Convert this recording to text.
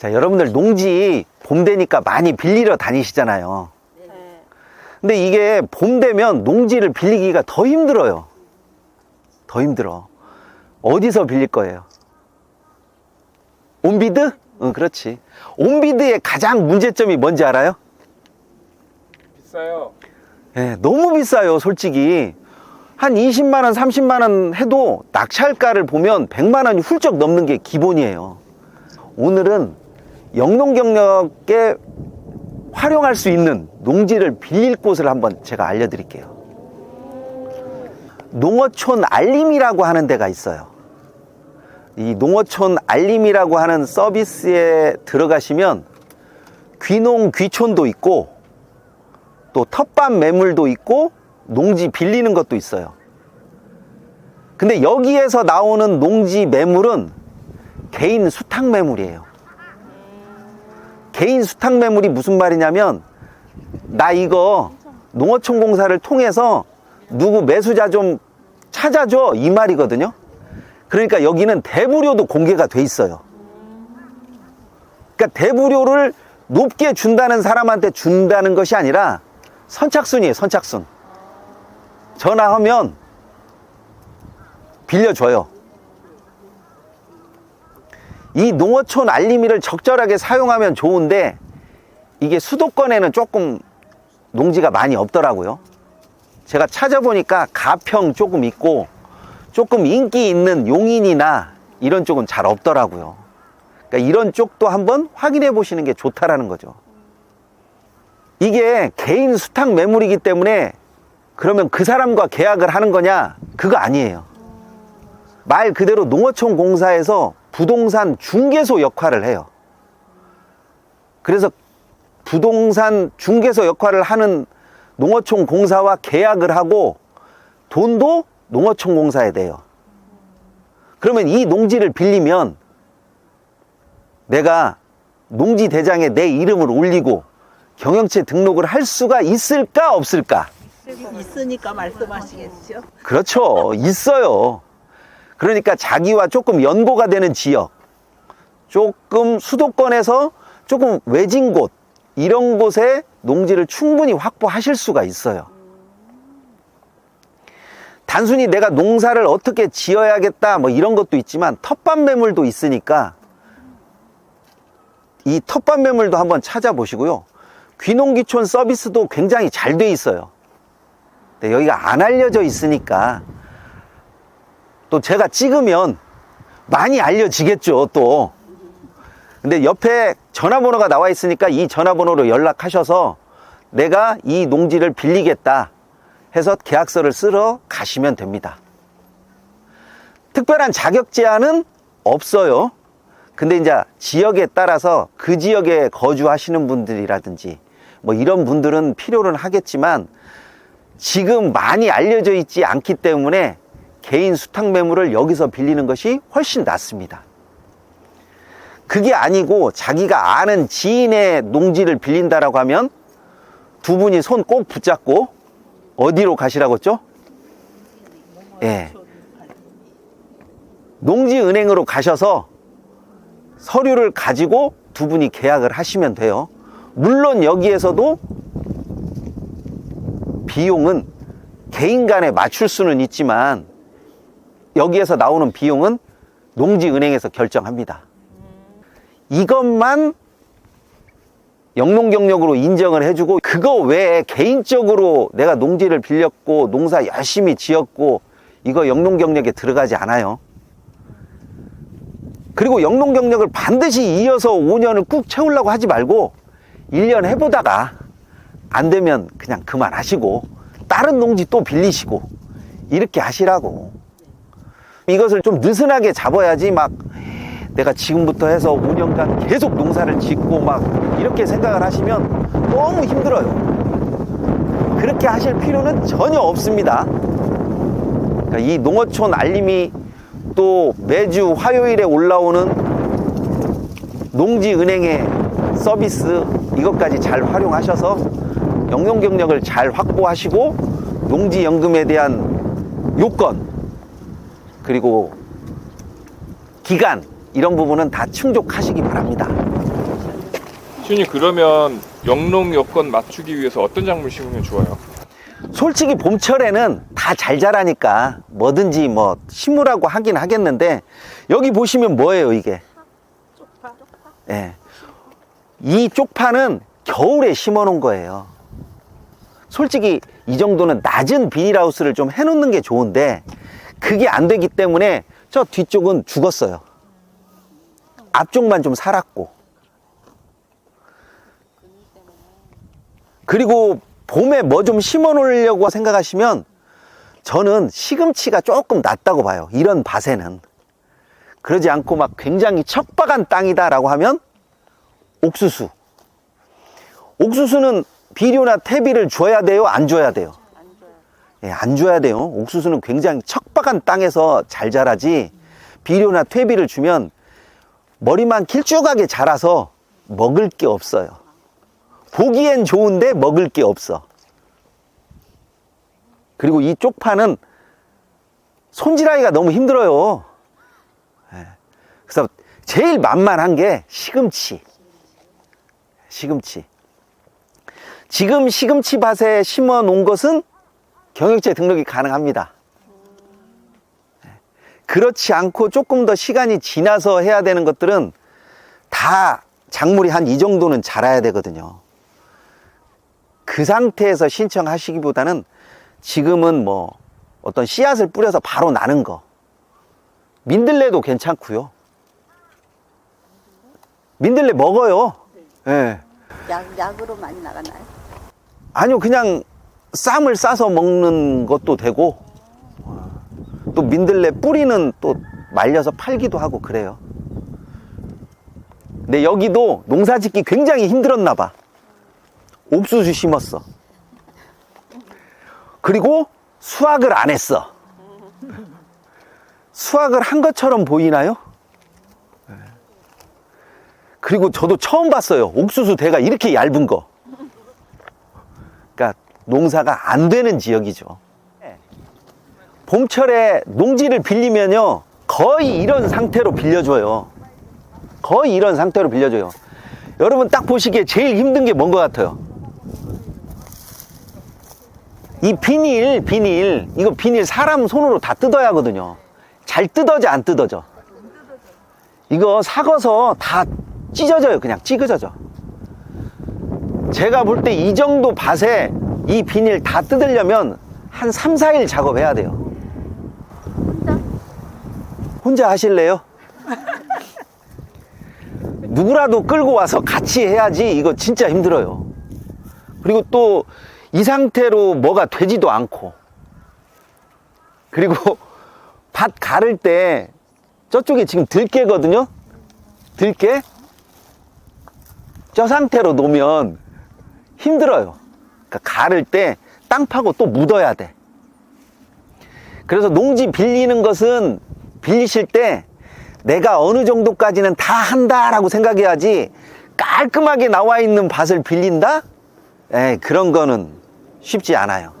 자, 여러분들 농지 봄 되니까 많이 빌리러 다니시잖아요. 네. 근데 이게 봄 되면 농지를 빌리기가 더 힘들어요. 더 힘들어. 어디서 빌릴 거예요? 온비드? 응, 그렇지. 온비드의 가장 문제점이 뭔지 알아요? 비싸요. 예, 너무 비싸요, 솔직히. 한 20만원, 30만원 해도 낙찰가를 보면 100만원이 훌쩍 넘는 게 기본이에요. 오늘은 영농 경력에 활용할 수 있는 농지를 빌릴 곳을 한번 제가 알려드릴게요. 농어촌 알림이라고 하는 데가 있어요. 이 농어촌 알림이라고 하는 서비스에 들어가시면 귀농 귀촌도 있고 또 텃밭 매물도 있고 농지 빌리는 것도 있어요. 근데 여기에서 나오는 농지 매물은 개인 수탁 매물이에요. 개인 수탁 매물이 무슨 말이냐면 나 이거 농어촌 공사를 통해서 누구 매수자 좀 찾아줘 이 말이거든요. 그러니까 여기는 대부료도 공개가 돼 있어요. 그러니까 대부료를 높게 준다는 사람한테 준다는 것이 아니라 선착순이에요, 선착순. 전화하면 빌려줘요. 이 농어촌 알림이를 적절하게 사용하면 좋은데 이게 수도권에는 조금 농지가 많이 없더라고요. 제가 찾아보니까 가평 조금 있고 조금 인기 있는 용인이나 이런 쪽은 잘 없더라고요. 그러니까 이런 쪽도 한번 확인해 보시는 게 좋다라는 거죠. 이게 개인 수탁 매물이기 때문에 그러면 그 사람과 계약을 하는 거냐? 그거 아니에요. 말 그대로 농어촌 공사에서 부동산 중개소 역할을 해요. 그래서 부동산 중개소 역할을 하는 농어촌 공사와 계약을 하고 돈도 농어촌 공사에 대요. 그러면 이 농지를 빌리면 내가 농지 대장에 내 이름을 올리고 경영체 등록을 할 수가 있을까 없을까? 있으니까 말씀하시겠죠. 그렇죠. 있어요. 그러니까 자기와 조금 연고가 되는 지역, 조금 수도권에서 조금 외진 곳, 이런 곳에 농지를 충분히 확보하실 수가 있어요. 단순히 내가 농사를 어떻게 지어야겠다, 뭐 이런 것도 있지만 텃밭 매물도 있으니까 이 텃밭 매물도 한번 찾아보시고요. 귀농귀촌 서비스도 굉장히 잘 돼 있어요. 근데 여기가 안 알려져 있으니까 또 제가 찍으면 많이 알려지겠죠, 또. 근데 옆에 전화번호가 나와 있으니까 이 전화번호로 연락하셔서 내가 이 농지를 빌리겠다 해서 계약서를 쓰러 가시면 됩니다. 특별한 자격 제한은 없어요. 근데 이제 지역에 따라서 그 지역에 거주하시는 분들이라든지 뭐 이런 분들은 필요는 하겠지만 지금 많이 알려져 있지 않기 때문에 개인 수탁 매물을 여기서 빌리는 것이 훨씬 낫습니다. 그게 아니고 자기가 아는 지인의 농지를 빌린다라고 하면 두 분이 손 꼭 붙잡고 어디로 가시라고 했죠? 예. 농지은행으로 가셔서 서류를 가지고 두 분이 계약을 하시면 돼요. 물론 여기에서도 비용은 개인 간에 맞출 수는 있지만 여기에서 나오는 비용은 농지은행에서 결정합니다. 이것만 영농 경력으로 인정을 해주고 그거 외에 개인적으로 내가 농지를 빌렸고 농사 열심히 지었고 이거 영농 경력에 들어가지 않아요. 그리고 영농 경력을 반드시 이어서 5년을 꾹 채우려고 하지 말고 1년 해보다가 안 되면 그냥 그만하시고 다른 농지 또 빌리시고 이렇게 하시라고 이것을 좀 느슨하게 잡아야지 막 내가 지금부터 해서 5년간 계속 농사를 짓고 막 이렇게 생각을 하시면 너무 힘들어요. 그렇게 하실 필요는 전혀 없습니다. 그러니까 이 농어촌 알림이 또 매주 화요일에 올라오는 농지은행의 서비스 이것까지 잘 활용하셔서 영농 경력을 잘 확보하시고 농지연금에 대한 요건 그리고 기간 이런 부분은 다 충족하시기 바랍니다. 시윤님 그러면 영농 여건 맞추기 위해서 어떤 작물 심으면 좋아요? 솔직히 봄철에는 다 잘 자라니까 뭐든지 뭐 심으라고 하긴 하겠는데 여기 보시면 뭐예요 이게 쪽파. 예. 이 쪽파는 겨울에 심어 놓은 거예요 솔직히 이 정도는 낮은 비닐하우스를 좀 해놓는 게 좋은데 그게 안 되기 때문에 저 뒤쪽은 죽었어요 앞쪽만 좀 살았고 그리고 봄에 뭐 좀 심어 놓으려고 생각하시면 저는 시금치가 조금 낫다고 봐요. 이런 밭에는. 그러지 않고 막 굉장히 척박한 땅이다라고 하면 옥수수. 옥수수는 비료나 퇴비를 줘야 돼요? 안 줘야 돼요? 예, 안 줘야 돼요. 옥수수는 굉장히 척박한 땅에서 잘 자라지 비료나 퇴비를 주면 머리만 길쭉하게 자라서 먹을 게 없어요. 보기엔 좋은데 먹을 게 없어. 그리고 이 쪽파는 손질하기가 너무 힘들어요. 예. 그래서 제일 만만한 게 시금치. 시금치. 지금 시금치 밭에 심어 놓은 것은 경영체 등록이 가능합니다. 예. 그렇지 않고 조금 더 시간이 지나서 해야 되는 것들은 다 작물이 한 이 정도는 자라야 되거든요. 그 상태에서 신청하시기보다는 지금은 뭐 어떤 씨앗을 뿌려서 바로 나는 거. 민들레도 괜찮고요. 민들레 먹어요. 예. 약, 약으로 많이 나가나요? 아니요, 그냥 쌈을 싸서 먹는 것도 되고, 또 민들레 뿌리는 또 말려서 팔기도 하고 그래요. 근데 여기도 농사 짓기 굉장히 힘들었나 봐. 옥수수 심었어. 그리고 수확을 안 했어. 수확을 한 것처럼 보이나요? 네. 그리고 저도 처음 봤어요. 옥수수 대가 이렇게 얇은 거. 그러니까 농사가 안 되는 지역이죠. 봄철에 농지를 빌리면요. 거의 이런 상태로 빌려줘요. 거의 이런 상태로 빌려줘요. 여러분 딱 보시기에 제일 힘든 게 뭔 것 같아요? 이 비닐, 비닐, 이거 비닐 사람 손으로 다 뜯어야 하거든요. 잘 뜯어져, 안 뜯어져? 이거 사궈서 다 찢어져요. 그냥 찢어져. 제가 볼 때 이 정도 밭에 이 비닐 다 뜯으려면 한 3, 4일 작업해야 돼요. 혼자? 혼자 하실래요? 누구라도 끌고 와서 같이 해야지 이거 진짜 힘들어요. 그리고 또 이 상태로 뭐가 되지도 않고. 그리고 밭 가를 때 저쪽에 지금 들깨거든요? 들깨? 저 상태로 놓으면 힘들어요. 그러니까 가를 때 땅 파고 또 묻어야 돼. 그래서 농지 빌리는 것은 빌리실 때 내가 어느 정도까지는 다 한다라고 생각해야지 깔끔하게 나와 있는 밭을 빌린다? 에 그런 거는 쉽지 않아요.